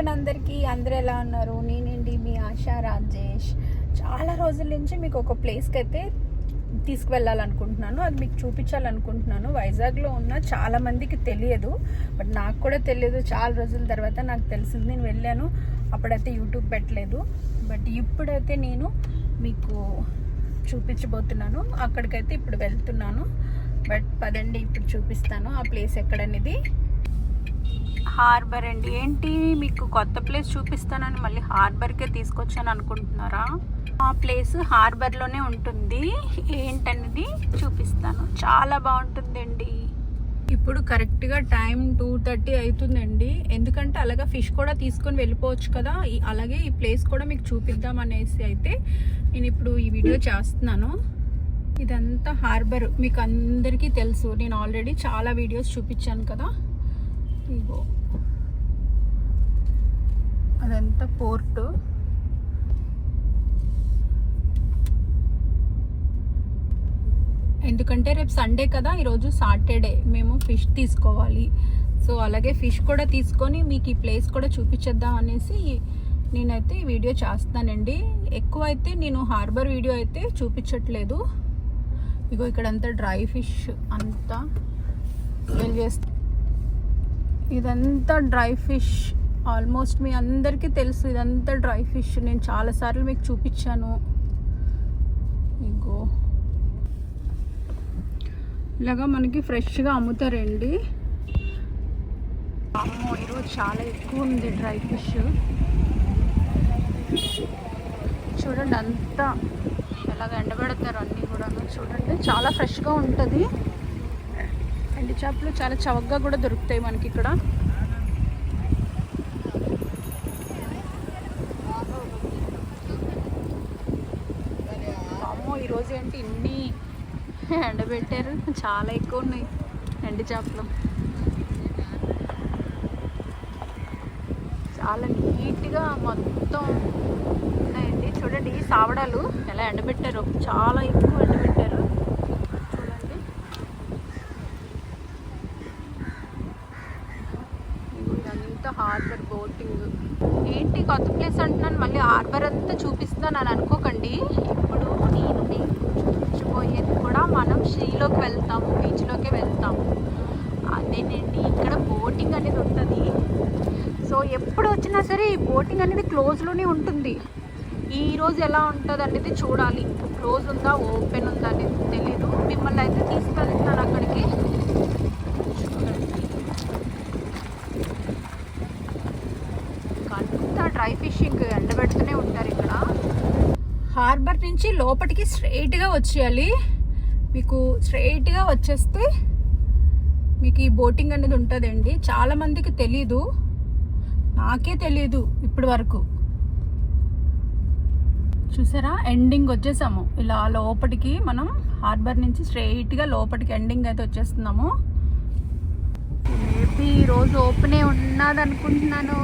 Afternoon అందరికీ అందరు ఎలా ఉన్నారు? నేనండి మీ ఆశా రాజేష్. చాలా రోజుల నుంచి మీకు ఒక ప్లేస్కి అయితే తీసుకువెళ్ళాలనుకుంటున్నాను. అది మీకు చూపించాలనుకుంటున్నాను. వైజాగ్లో ఉన్న చాలా మందికి తెలియదు. బట్ నాకు కూడా తెలియదు. చాలా రోజుల తర్వాత నాకు తెలిసింది. నేను వెళ్ళాను. అప్పుడైతే యూట్యూబ్ పెట్టలేదు. బట్ ఇప్పుడైతే నేను మీకు చూపించబోతున్నాను. అక్కడికైతే ఇప్పుడు వెళ్తున్నాను. బట్ పదండి ఇప్పుడు చూపిస్తాను. ఆ ప్లేస్ ఎక్కడనేది. హార్బర్ అండి. ఏంటి? మీకు కొత్త ప్లేస్ చూపిస్తానని మళ్ళీ హార్బర్కే తీసుకొచ్చాను అనుకుంటున్నారా? ఆ ప్లేస్ హార్బర్లోనే ఉంటుంది. ఏంటనేది చూపిస్తాను. చాలా బాగుంటుందండి. ఇప్పుడు కరెక్ట్గా టైం టూ థర్టీ అవుతుందండి. ఎందుకంటే అలాగే ఫిష్ కూడా తీసుకొని వెళ్ళిపోవచ్చు కదా. అలాగే ఈ ప్లేస్ కూడా మీకు చూపిద్దాం అనేసి అయితే నేను ఇప్పుడు ఈ వీడియో చేస్తున్నాను. ఇదంతా హార్బర్. మీకు అందరికీ తెలుసు. నేను ఆల్రెడీ చాలా వీడియోస్ చూపించాను కదా. ఇగో. అదంతా పోర్టు. ఎందుకంటే రేపు సండే కదా ఈరోజు సాటర్డే. మేము ఫిష్ తీసుకోవాలి. సో అలాగే ఫిష్ కూడా తీసుకొని మీకు ఈ ప్లేస్ కూడా చూపించేద్దాం అనేసి నేనైతే ఈ వీడియో చేస్తానండి. ఎక్కువ అయితే నేను హార్బర్ వీడియో అయితే చూపించట్లేదు. ఇగో ఇక్కడంతా డ్రై ఫిష్ అంతా సేల్ చేస్తా ఇదంతా డ్రై ఫిష్. ఆల్మోస్ట్ మీ అందరికీ తెలుసు ఇదంతా డ్రై ఫిష్. నేను చాలాసార్లు మీకు చూపించాను. ఇంకో ఇలాగా మనకి ఫ్రెష్గా అమ్ముతారండి. అమ్మో ఈరోజు చాలా ఎక్కువ ఉంది డ్రై ఫిష్. చూడండి అంతా ఎలాగ ఎండబెడతారు అన్నీ కూడా చూడండి చాలా ఫ్రెష్గా ఉంటుంది. ఎండి చేపలు చాలా చవకగా కూడా దొరుకుతాయి మనకి ఇక్కడ. అమ్మో ఈరోజు ఏంటి ఇన్ని ఎండబెట్టారు? చాలా ఎక్కువ ఉన్నాయి ఎండి చేపలు. చాలా నీట్గా మొత్తం ఉన్నాయండి. చూడండి ఈ సావడాలు ఎలా ఎండబెట్టారు. చాలా ఎక్కువ ఎండబెట్టారు చూడండి ఇదిగో ఇదంతా హార్బర్ బోటింగ్ ఏంటి కొత్త ప్లేస్ అంటున్నాను మళ్ళీ హార్బర్ అంతా చూపిస్తున్నాను అని అనుకోకండి. ఇప్పుడు నేను మీకు చూపించబోయేది కూడా మనం షీలోకి వెళ్తాము బీచ్లోకి వెళ్తాము. అదేనండి ఇక్కడ బోటింగ్ అనేది ఉంటుంది. సో ఎప్పుడు వచ్చినా సరే ఈ బోటింగ్ అనేది క్లోజ్లోనే ఉంటుంది. ఈ రోజు ఎలా ఉంటుంది అనేది చూడాలి. క్లోజ్ ఉందా ఓపెన్ ఉందా అనేది తెలీదు. మిమ్మల్ని అయితే తీసుకెళ్తాను అక్కడికి అంతా డ్రై ఫిషింగ్ ఎండబెడుతూనే ఉంటారు ఇక్కడ. హార్బర్ నుంచి లోపలికి స్ట్రైట్గా వచ్చేయాలి. మీకు స్ట్రైట్గా వచ్చేస్తే మీకు ఈ బోటింగ్ అనేది ఉంటుందండి. చాలా మందికి తెలీదు. నాకే తెలీదు ఇప్పటి వరకు. చూసారా? ఎండింగ్ వచ్చేసాము. ఇలా లోపలికి మనం హార్బర్ నుంచి స్ట్రైట్గా లోపలికి ఎండింగ్ అయితే వచ్చేస్తున్నాము. మేబీ ఈరోజు ఓపెనే ఉన్నది అనుకుంటున్నాను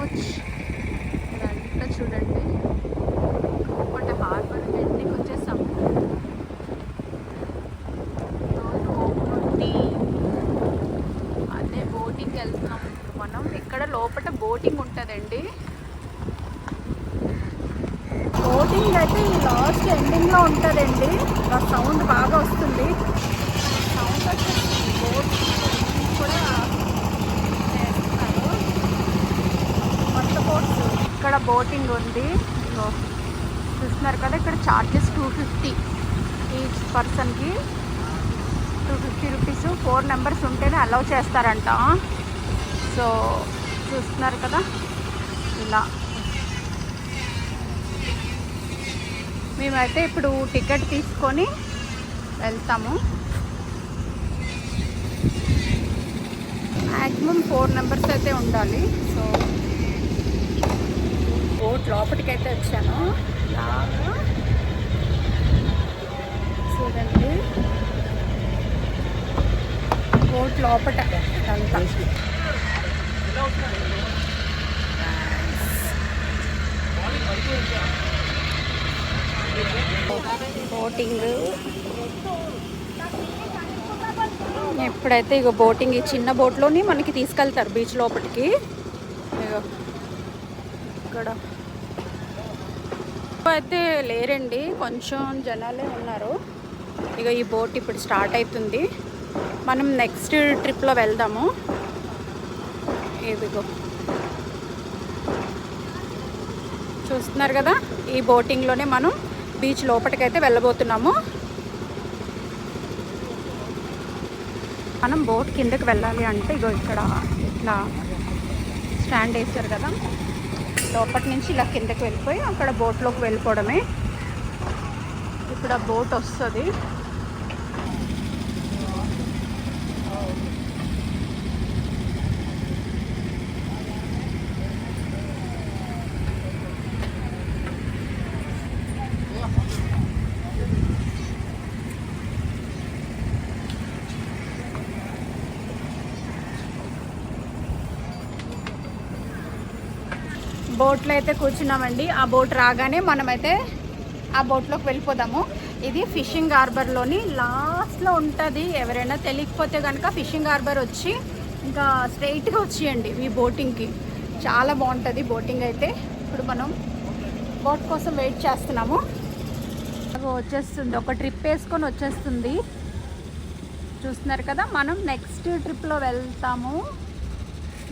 ఇక్కడ చూడండి. లోపల హార్బర్ ఎండింగ్ వచ్చేసాం ఈరోజు అదే బోటింగ్కి వెళ్తున్నాం మనం. ఇక్కడ లోపల బోటింగ్ ఉంటుందండి. బోటింగ్ అయితే ఈ లాస్ట్ ఎండింగ్లో ఉంటుందండి. ఆ సౌండ్ బాగా వస్తుంది సౌండ్ వచ్చేసి బోట్ కూడా చేస్తున్నారు కొత్త బోట్స్ ఇక్కడ బోటింగ్ ఉంది. చూస్తున్నారు కదా ఇక్కడ చార్జెస్ టూ ఫిఫ్టీ ఈచ్ పర్సన్కి two fifty rupees four numbers ఉంటేనే అలౌ చేస్తారంట. సో చూస్తున్నారు కదా ఇలా. మేమైతే ఇప్పుడు టికెట్ తీసుకొని వెళ్తాము. మ్యాక్సిమం ఫోర్ నెంబర్స్ అయితే ఉండాలి. సో బోట్ లోపలికి అయితే వచ్చాను. లాగా చూడండి. బోట్ లోపట అంతా బోటింగ్. ఎప్పుడైతే ఇక బోటింగ్ ఈ చిన్న బోట్లోని మనకి తీసుకెళ్తారు బీచ్ లోపలికి ఇక ఇక్కడ. అయితే లేరండి. కొంచెం జనాలే ఉన్నారు. ఇక ఈ బోట్ ఇప్పుడు స్టార్ట్ అవుతుంది మనం నెక్స్ట్ ట్రిప్లో వెళ్దాము. ఇదిగో. చూస్తున్నారు కదా? ఈ బోటింగ్లోనే మనం బీచ్ లోపలికైతే వెళ్ళబోతున్నాము. మనం బోట్ కిందకి వెళ్ళాలి అంటే ఇగో ఇక్కడ ఇట్లా స్టాండ్ వేస్తారు కదా? లోపటి నుంచి ఇలా కిందకి వెళ్ళిపోయి అక్కడ బోట్లోకి వెళ్ళిపోవడమే. ఇప్పుడు ఆ బోట్ వస్తుంది. బోట్లో అయితే కూర్చున్నామండి. ఆ బోట్ రాగానే మనమైతే ఆ బోట్లోకి వెళ్ళిపోదాము. ఇది ఫిషింగ్ హార్బర్లోని లాస్ట్లో ఉంటుంది. ఎవరైనా తెలియకపోతే కనుక ఫిషింగ్ హార్బర్ వచ్చి ఇంకా స్ట్రైట్గా వచ్చేయండి మీ బోటింగ్కి చాలా బాగుంటుంది బోటింగ్ అయితే. ఇప్పుడు మనం బోట్ కోసం వెయిట్ చేస్తున్నాము. వచ్చేస్తుంది. ఒక ట్రిప్ వేసుకొని వచ్చేస్తుంది. చూస్తున్నారు కదా మనం నెక్స్ట్ ట్రిప్లో వెళ్తాము.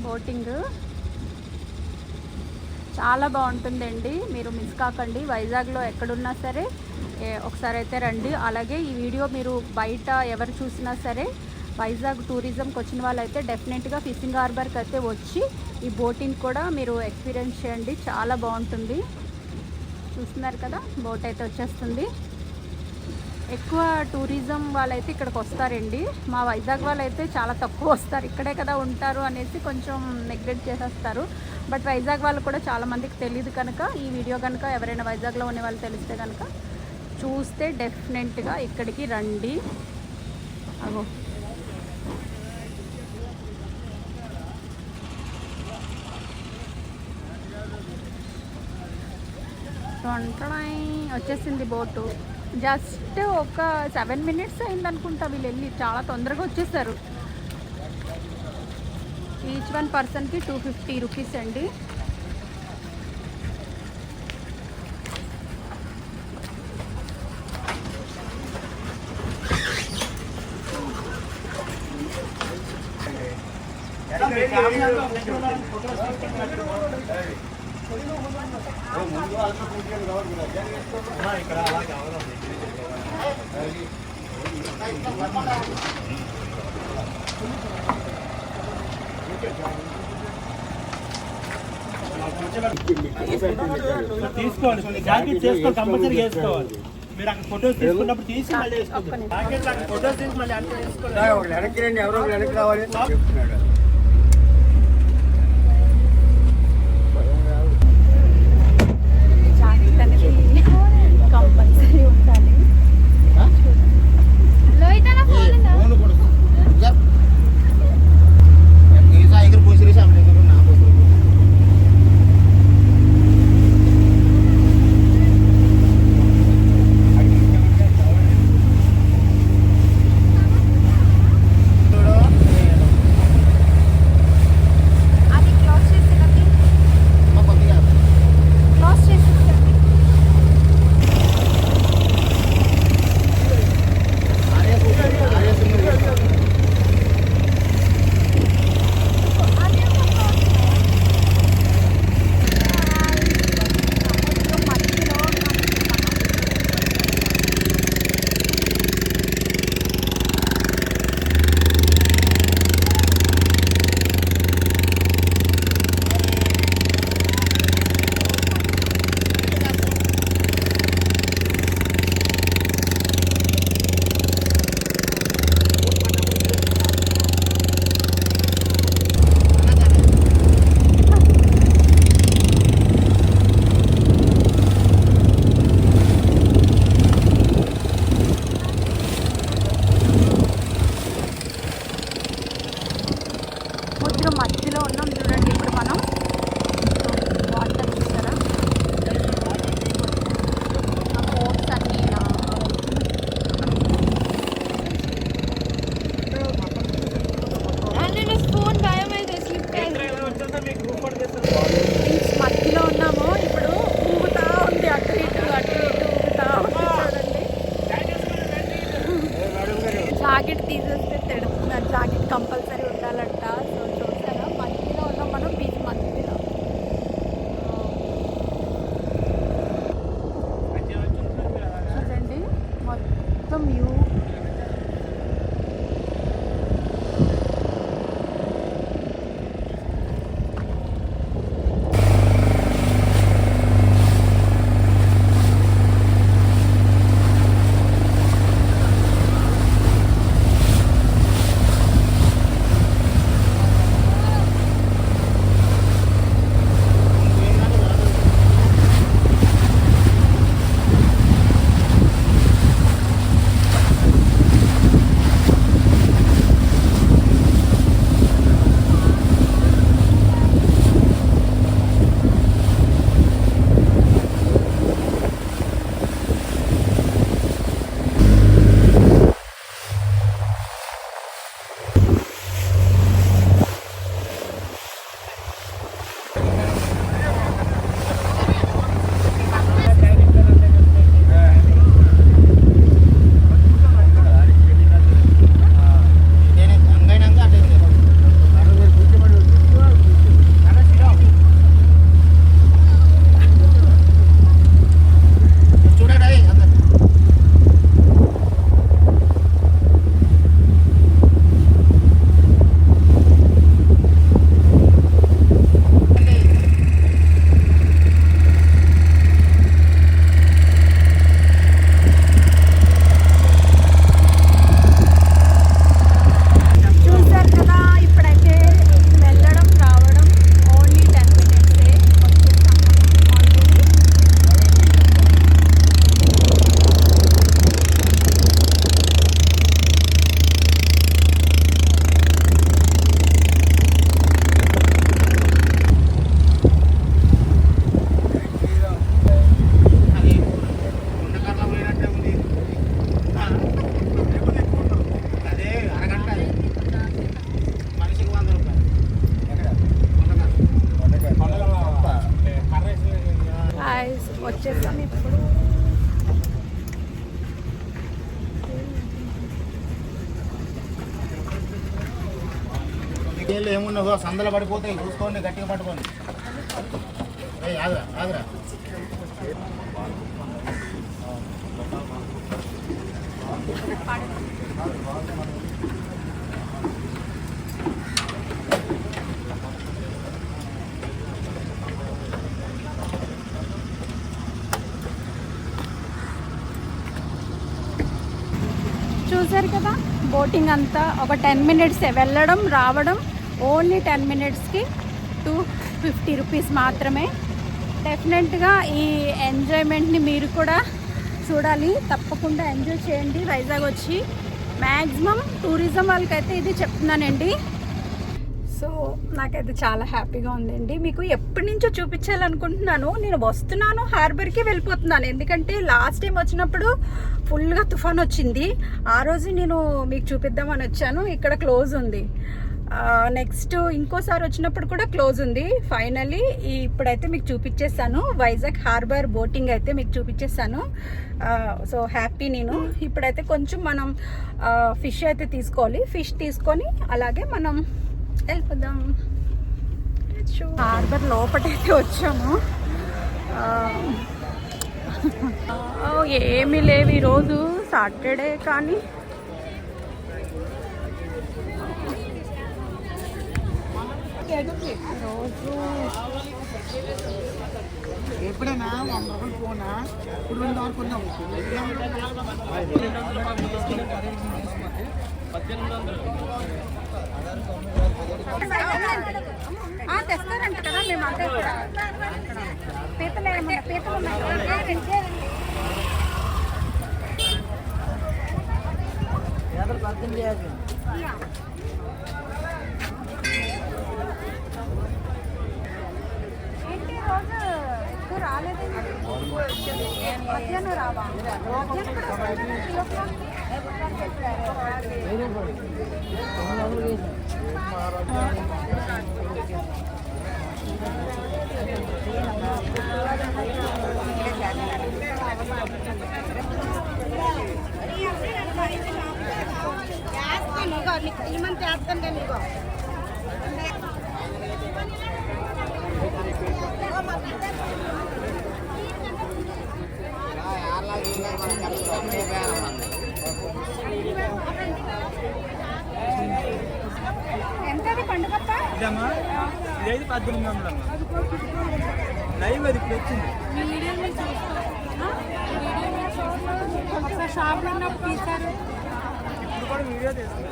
బోటింగ్ చాలా బాగుంటుందండి. మీరు మిస్ కాకండి. వైజాగ్లో ఎక్కడున్నా సరే ఒకసారి అయితే రండి. అలాగే ఈ వీడియో మీరు బయట ఎవరు చూసినా సరే వైజాగ్ టూరిజంకి వచ్చిన వాళ్ళైతే డెఫినెట్గా ఫిషింగ్ హార్బర్కి అయితే వచ్చి ఈ బోటింగ్ కూడా మీరు ఎక్స్పీరియన్స్ చేయండి. చాలా బాగుంటుంది. చూస్తున్నారు కదా బోట్ అయితే వచ్చేస్తుంది. ఎక్కువ టూరిజం వాళ్ళైతే ఇక్కడికి వస్తారండి. మా వైజాగ్ వాళ్ళైతే చాలా తక్కువ వస్తారు. ఇక్కడే కదా ఉంటారు అనేసి కొంచెం నెగ్లెక్ట్ చేసేస్తారు. బట్ వైజాగ్ వాళ్ళు కూడా చాలామందికి తెలియదు కనుక ఈ వీడియో కనుక ఎవరైనా వైజాగ్లో ఉన్న వాళ్ళు తెలిస్తే కనుక చూస్తే డెఫినెట్గా ఇక్కడికి రండి. అగో. టొంటడాయ్ వచ్చేసింది బోటు. జస్ట్ ఒక సెవెన్ మినిట్స్ అయిందనుకుంటా వీళ్ళు వెళ్ళి చాలా తొందరగా వచ్చేసారు. ఈచ్ వన్ పర్సన్కి టూ ఫిఫ్టీ రూపీస్ అండి తీసుకోవాలి జాకెట్ చేసుకోవాలి కంపల్సరీ చేసుకోవాలి. మీరు అక్కడ ఫొటోస్ తీసుకున్నప్పుడు తీసి మళ్ళీ ఫొటోస్ తీసి మళ్ళీ అంటే రండి ఎవరో వెనక్కి రావాలి చెప్తున్నాడు. నీళ్ళు సందలు పడిపోతాయి చూసుకోండి గట్టిగా పట్టుకోండి. ఆగరా ఆగురా. చూసారు కదా బోటింగ్ అంతా ఒక టెన్ మినిట్స్ వెళ్ళడం రావడం. ఓన్లీ టెన్ మినిట్స్కి టూ ఫిఫ్టీ రూపీస్ మాత్రమే. డెఫినెట్గా ఈ ఎంజాయ్మెంట్ని మీరు కూడా చూడాలి. తప్పకుండా ఎంజాయ్ చేయండి వైజాగ్ వచ్చి. మ్యాక్సిమం టూరిజం వాళ్ళకైతే ఇది చెప్తున్నానండి. సో నాకైతే చాలా హ్యాపీగా ఉందండి. మీకు ఎప్పటి నుంచో చూపించాలనుకుంటున్నాను. నేను వస్తున్నాను హార్బర్కి వెళ్ళిపోతున్నాను. ఎందుకంటే లాస్ట్ టైం వచ్చినప్పుడు ఫుల్గా తుఫాన్ వచ్చింది. ఆ రోజు నేను మీకు చూపిద్దామని వచ్చాను. ఇక్కడ క్లోజ్ ఉంది. నెక్స్ట్ ఇంకోసారి వచ్చినప్పుడు కూడా క్లోజ్ ఉంది. ఫైనలీ ఇప్పుడైతే మీకు చూపించేస్తాను వైజాగ్ హార్బర్ బోటింగ్ అయితే మీకు చూపించేస్తాను సో హ్యాపీ నేను. ఇప్పుడైతే కొంచెం మనం ఫిష్ అయితే తీసుకోవాలి. ఫిష్ తీసుకొని అలాగే మనం వెళ్ళిపోదాం. హార్బర్ లోపటైతే వచ్చాము. ఏమీ లేవు ఈరోజు. సాటర్డే కానీ ఎప్పుడైనా వంద రూపాయలు పోనా ఇప్పుడు రెండు వరకు ఉన్నాము ఆ, తెస్తారంట కదా మేము అదే పీతలు ఏమన్నా పీతలు ఉన్నాయి కదా? ఏంటి రోజు ఎక్కువ రాలేదు మధ్యాహ్నం రావా మధ్యాహ్నం కూడా వస్తుందా? Three o'clock? ఎంత అది పండుగప్ప ఇది ఇదైతే పద్దెనిమిది వందలు అమ్మా. లైవ్ అది ఇప్పుడు వచ్చింది. ఇప్పుడు కూడా వీడియో తీస్తాను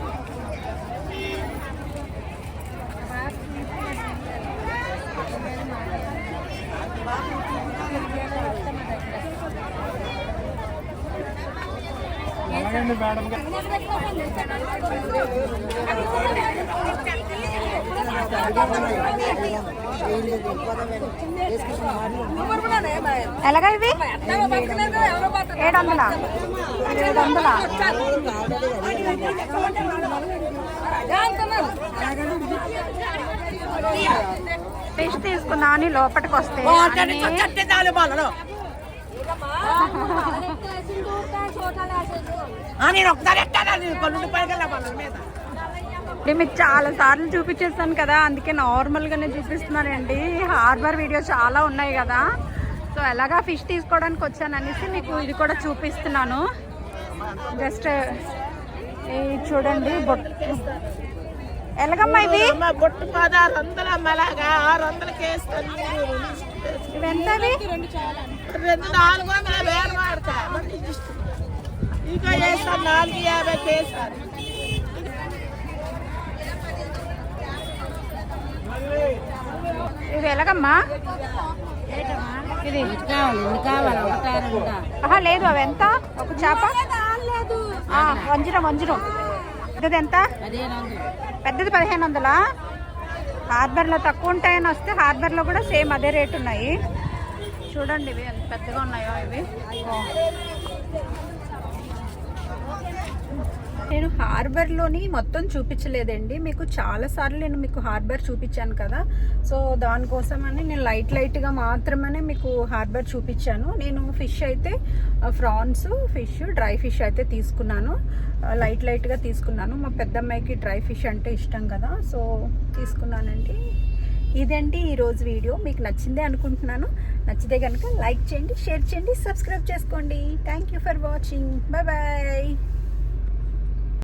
మేడం ఎలాగా ఇవి ఏడు వందల? ఏడు వందల? ఫిష్ తీసుకుందామని లోపలికి వస్తే నేను ఒకసారి నేను కొల్లుండి పైకి వెళ్ళాను మీద. ఇది మీకు చాలా సార్లు చూపించేస్తాను కదా అందుకే నార్మల్గానే చూపిస్తున్నానండి. హార్బర్ వీడియో చాలా ఉన్నాయి కదా. సో ఎలాగా ఫిష్ తీసుకోవడానికి వచ్చాను అనేసి మీకు ఇది కూడా చూపిస్తున్నాను. జస్ట్ చూడండి బొట్ ఎలాగమ్మా అమ్మ బొట్టు పదహారు వందలు అమ్మలాగా ఆరు వందలకి వేస్తాను ఇవి ఎంతవి రెండు నాలుగు వందల వేలు మాడతా ఇంకా వేస్తాను నాలుగు యాభై వేస్తాను ఇది ఎలాగమ్మా? ఇది. ఆహా లేదు అవి ఎంత? ఒక చేప? వంజరం వంజరం. పెద్దది ఎంత? పెద్దది పదిహేను వందలా? హార్బర్లో తక్కువ ఉంటాయని వస్తే హార్బర్లో కూడా సేమ్ అదే రేట్ ఉన్నాయి. చూడండి ఇవి ఎంత పెద్దగా ఉన్నాయో ఇవి. నేను హార్బర్లోని మొత్తం చూపించలేదండి. మీకు చాలా సార్లు నేను మీకు హార్బర్ చూపించాను కదా. సో దానికోసమని నేను లైట్ లైట్గా మాత్రమే మీకు హార్బర్ చూపించాను. నేను ఫిష్ అయితే ఫ్రాన్స్ ఫిష్ డ్రై ఫిష్ అయితే తీసుకున్నాను. లైట్ లైట్గా తీసుకున్నాను. మా పెద్దమ్మాయికి డ్రై ఫిష్ అంటే ఇష్టం కదా. సో తీసుకున్నానండి. ఇదండి ఈరోజు వీడియో. మీకు నచ్చిందే అనుకుంటున్నాను. నచ్చితే కనుక లైక్ చేయండి షేర్ చేయండి సబ్స్క్రైబ్ చేసుకోండి. Thank you for watching. Bye bye.